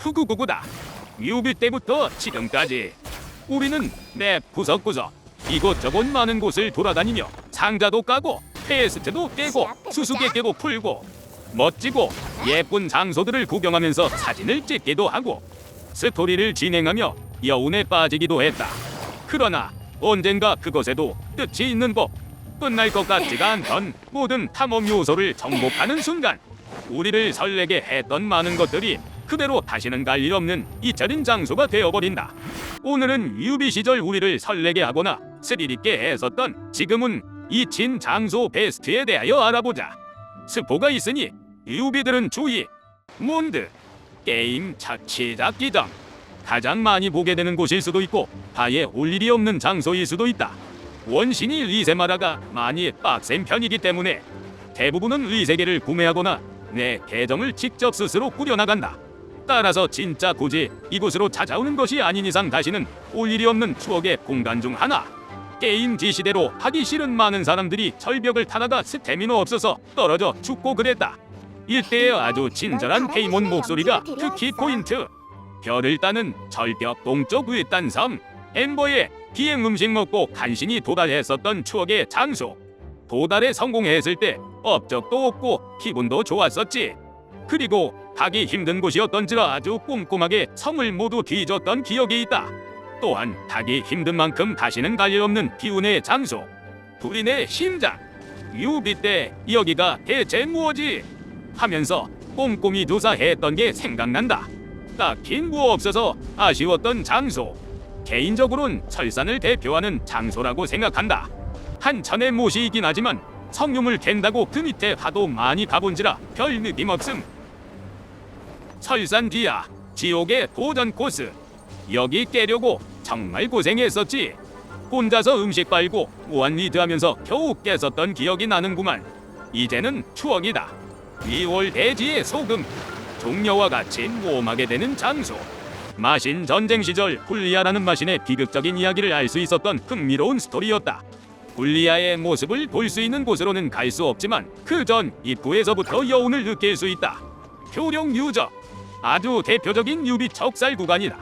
후구구구다. 유비 때부터 지금까지 우리는 내 구석구석 이곳저곳 많은 곳을 돌아다니며 상자도 까고 퀘스트도 깨고 수수께끼도 풀고 멋지고 예쁜 장소들을 구경하면서 사진을 찍기도 하고 스토리를 진행하며 여운에 빠지기도 했다. 그러나 언젠가 그것에도 끝이 있는 법 끝날 것 같지가 않던 모든 탐험 요소를 정복하는 순간 우리를 설레게 했던 많은 것들이 그대로 다시는 갈 일 없는 잊혀진 장소가 되어버린다. 오늘은 유비 시절 우리를 설레게 하거나 스릴 있게 했었던 지금은 잊힌 장소 베스트에 대하여 알아보자. 스포가 있으니 유비들은 주의. 몬드 게임 착취작 기장 가장 많이 보게 되는 곳일 수도 있고 아예 올 일이 없는 장소일 수도 있다. 원신이 리세마다가 많이 빡센 편이기 때문에 대부분은 리세계를 구매하거나 내 계정을 직접 스스로 꾸려나간다. 따라서 진짜 굳이 이곳으로 찾아오는 것이 아닌 이상 다시는 올 일이 없는 추억의 공간 중 하나. 게임 지시대로 하기 싫은 많은 사람들이 절벽을 타다가 스태미너 없어서 떨어져 죽고 그랬다. 이때의 아주 친절한 페이몬 목소리가 특히 포인트. 별을 따는 절벽 동쪽 외딴 섬 엠버에 비행 음식 먹고 간신히 도달했었던 추억의 장소. 도달에 성공했을 때 업적도 없고 기분도 좋았었지. 그리고 가기 힘든 곳이었던지라 아주 꼼꼼하게 섬을 모두 뒤졌던 기억이 있다. 또한 가기 힘든 만큼 다시는 갈 일 없는 비운의 장소. 불인의 심장. 유비 때 여기가 대체 무엇이? 하면서 꼼꼼히 조사했던 게 생각난다. 딱히 뭐 없어서 아쉬웠던 장소. 개인적으론 철산을 대표하는 장소라고 생각한다. 한천의 못이긴 하지만 성룡을 캔다고 그 밑에 하도 많이 가본지라 별 느낌 없음. 철산 뒤야 지옥의 도전 코스. 여기 깨려고 정말 고생했었지. 혼자서 음식 빨고 무한 리드하면서 겨우 깼었던 기억이 나는구만. 이제는 추억이다. 2월 대지의 소금. 종려와 같이 모험하게 되는 장소. 마신 전쟁 시절 굴리아라는 마신의 비극적인 이야기를 알 수 있었던 흥미로운 스토리였다. 굴리아의 모습을 볼 수 있는 곳으로는 갈 수 없지만 그 전 입구에서부터 여운을 느낄 수 있다. 표령 유적. 아주 대표적인 유비 척살 구간이다.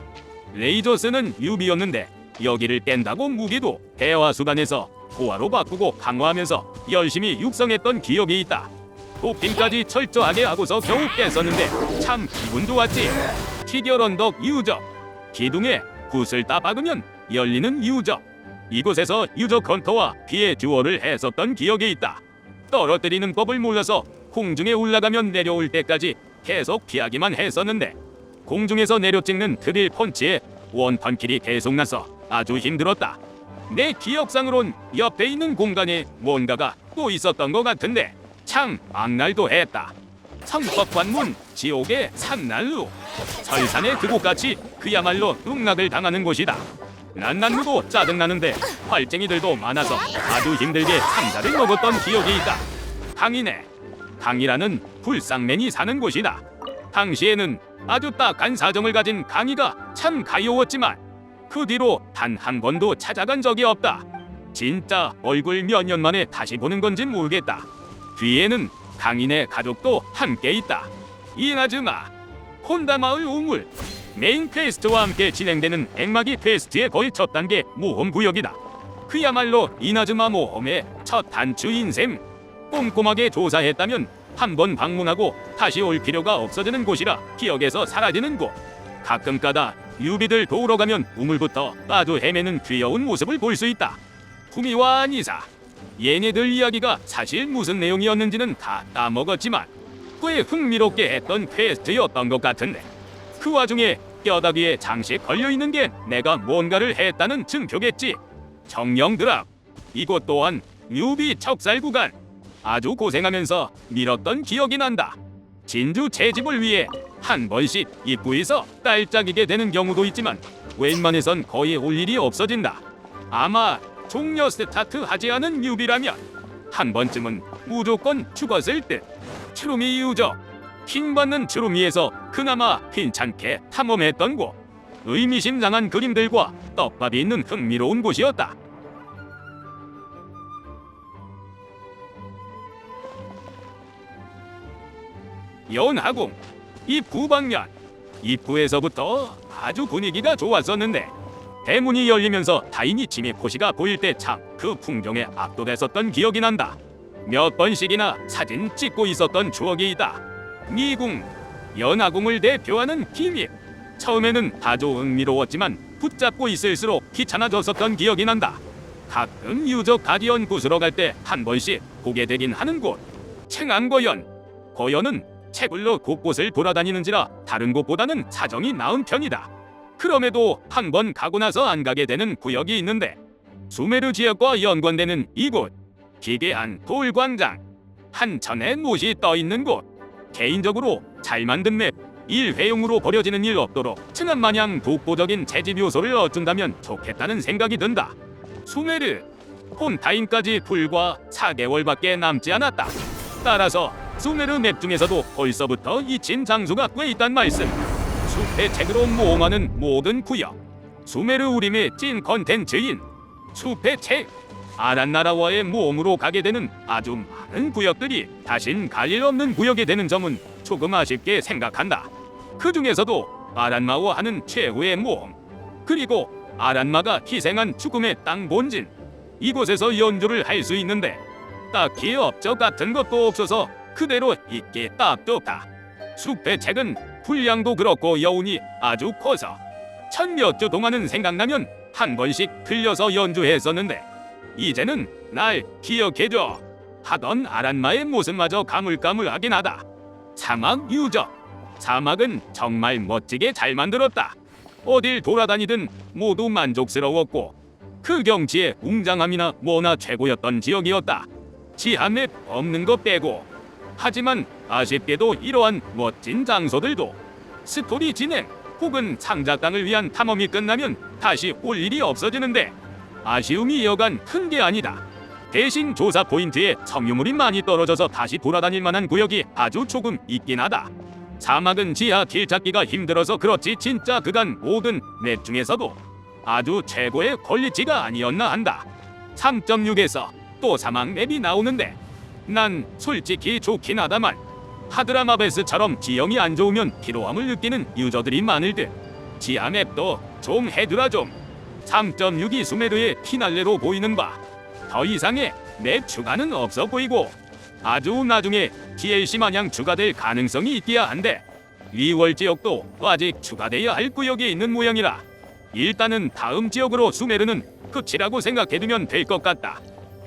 레이저스는 유비였는데 여기를 뺀다고 무기도 대화 수단에서 고아로 바꾸고 강화하면서 열심히 육성했던 기억이 있다. 도핑까지 철저하게 하고서 겨우 깼었는데 참 기분 좋았지. 티결 언덕 유적. 기둥에 붓을 따박으면 열리는 유적. 이곳에서 유적 헌터와 피해 듀얼을 했었던 기억이 있다. 떨어뜨리는 법을 몰라서 공중에 올라가면 내려올 때까지 계속 피하기만 했었는데 공중에서 내려 찍는 드릴 펀치에 원펀킬이 계속 나서 아주 힘들었다. 내 기억상으론 옆에 있는 공간에 뭔가가 또 있었던 것 같은데 참 악날도 했다. 성법관문 지옥의 산난루 설산의 그곳같이 그야말로 음락을 당하는 곳이다. 난난루도 짜증나는데 활쟁이들도 많아서 아주 힘들게 상자를 먹었던 기억이 있다. 강이네. 강이라는 불쌍맨이 사는 곳이다. 당시에는 아주 딱한 사정을 가진 강이가 참 가여웠지만 그 뒤로 단 한 번도 찾아간 적이 없다. 진짜 얼굴 몇 년 만에 다시 보는 건지 모르겠다. 뒤에는 강인의 가족도 함께 있다. 이나즈마, 혼다마을 우물, 메인 퀘스트와 함께 진행되는 액마기 퀘스트의 거의 첫 단계 모험 구역이다. 그야말로 이나즈마 모험의 첫 단추인 셈. 꼼꼼하게 조사했다면 한 번 방문하고 다시 올 필요가 없어지는 곳이라 기억에서 사라지는 곳. 가끔가다 유비들 도우러 가면 우물부터 빠져 헤매는 귀여운 모습을 볼 수 있다. 구미와 니사. 얘네들 이야기가 사실 무슨 내용이었는지는 다 까먹었지만 꽤 흥미롭게 했던 퀘스트였던 것 같은데 그 와중에 뼈다귀에 장식 걸려 있는 게 내가 뭔가를 했다는 증표겠지. 정령드랍 이곳 또한 유비 척살 구간 아주 고생하면서 밀었던 기억이 난다. 진주 채집을 위해 한 번씩 입구에서 딸짝이게 되는 경우도 있지만 웬만해선 거의 올 일이 없어진다. 아마 종려 스타트 하지 않은 유비라면 한 번쯤은 무조건 죽었을 듯. 추루미 유적 킹받는 추루미에서 그나마 괜찮게 탐험했던 곳. 의미심장한 그림들과 떡밥이 있는 흥미로운 곳이었다. 연하궁 이 부방면 입구에서부터 아주 분위기가 좋았었는데 대문이 열리면서 다인이 침입 코시가 보일 때 참 그 풍경에 압도됐었던 기억이 난다. 몇 번씩이나 사진 찍고 있었던 추억이 있다. 미궁, 연화궁을 대표하는 기밀. 처음에는 아주 흥미로웠지만 붙잡고 있을수록 귀찮아졌었던 기억이 난다. 가끔 유적 가디언 구스러 갈 때 한 번씩 보게 되긴 하는 곳. 청안고연. 고연은 채굴로 곳곳을 돌아다니는지라 다른 곳보다는 사정이 나은 편이다. 그럼에도 한 번 가고 나서 안 가게 되는 구역이 있는데 수메르 지역과 연관되는 이곳 기괴한 돌광장 한천의 못이 떠 있는 곳 개인적으로 잘 만든 맵 일회용으로 버려지는 일 없도록 층암 마냥 독보적인 재집 요소를 얻준다면 좋겠다는 생각이 든다. 수메르 폰타인까지 불과 4개월밖에 남지 않았다. 따라서 수메르 맵 중에서도 벌써부터 잊힌 장소가 꽤 있단 말씀. 숲의 책으로 모험하는 모든 구역. 수메르 우림의 찐 컨텐츠인 숲의 책. 아란나라와의 모험으로 가게 되는 아주 많은 구역들이 다신 갈 일 없는 구역이 되는 점은 조금 아쉽게 생각한다. 그 중에서도 아란마와 하는 최후의 모험. 그리고 아란마가 희생한 죽음의 땅 본진. 이곳에서 연주를 할 수 있는데 딱히 업적 같은 것도 없어서 그대로 있기 딱도 없다. 숲의 책은 분량도 그렇고 여운이 아주 커서 천몇 주 동안은 생각나면 한 번씩 들려서 연주했었는데 이제는 날 기억해줘 하던 아란마의 모습마저 가물가물하긴 하다. 사막 유적 사막은 정말 멋지게 잘 만들었다. 어딜 돌아다니든 모두 만족스러웠고 그 경치의 웅장함이나 뭐나 최고였던 지역이었다. 지하 맵 없는 것 빼고 하지만 아쉽게도 이러한 멋진 장소들도 스토리 진행 혹은 창작당을 위한 탐험이 끝나면 다시 올 일이 없어지는데 아쉬움이 여간 큰 게 아니다. 대신 조사 포인트에 점유물이 많이 떨어져서 다시 돌아다닐 만한 구역이 아주 조금 있긴 하다. 사막은 지하 길 찾기가 힘들어서 그렇지 진짜 그간 모든 맵 중에서도 아주 최고의 퀄리티가 아니었나 한다. 3.6에서 또 사막 맵이 나오는데 난 솔직히 좋긴 하다만 하드라마베스처럼 지형이 안 좋으면 피로함을 느끼는 유저들이 많을 듯. 지하 맵도 좀 해두라 좀. 3.6이 수메르의 피날레로 보이는 바. 더 이상의 맵 추가는 없어 보이고 아주 나중에 DLC 마냥 추가될 가능성이 있기야 한데 리월 지역도 아직 추가돼야 할 구역이 있는 모양이라 일단은 다음 지역으로 수메르는 끝이라고 생각해두면 될 것 같다.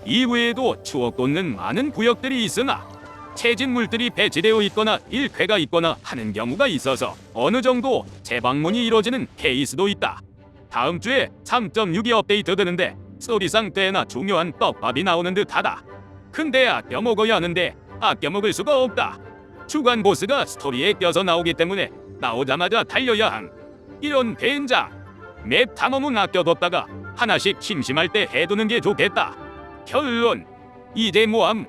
이외에도 추억 돋는 많은 구역들이 있으나 체진물들이 배치되어 있거나 일회가 있거나 하는 경우가 있어서 어느 정도 재방문이 이루어지는 케이스도 있다. 다음 주에 3.6이 업데이트 되는데 소리상 꽤나 중요한 떡밥이 나오는 듯하다. 근데 아껴 먹어야 하는데 아껴 먹을 수가 없다. 주간 보스가 스토리에 껴서 나오기 때문에 나오자마자 달려야 함. 이런 벤장. 맵 탐험은 아껴뒀다가 하나씩 심심할 때 해두는 게 좋겠다. 결론. 이제 모함